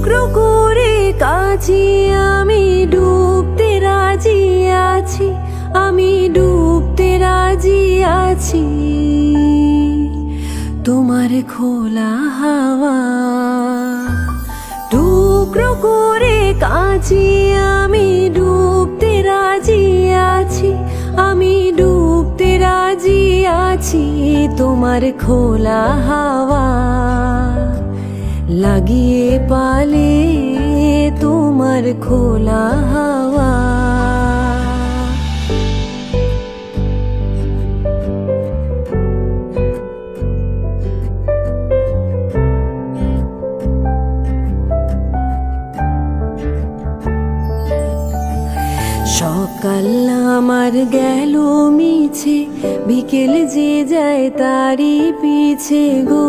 টুকরো করে কাছি আমি ডুবতে রাজি আছি, আমি ডুবতে রাজি আছি। তোমার খোলা হাওয়া, টুকরো করে কাছি আমি ডুবতে রাজি আছি, আমি ডুবতে রাজি আছি, তোমার খোলা হাওয়া। লাগিয়ে পালে তোমার খোলা হাওয়া। সকাল আমার গেল মিছে, বিকেল যে যায় তারই পিছে গো।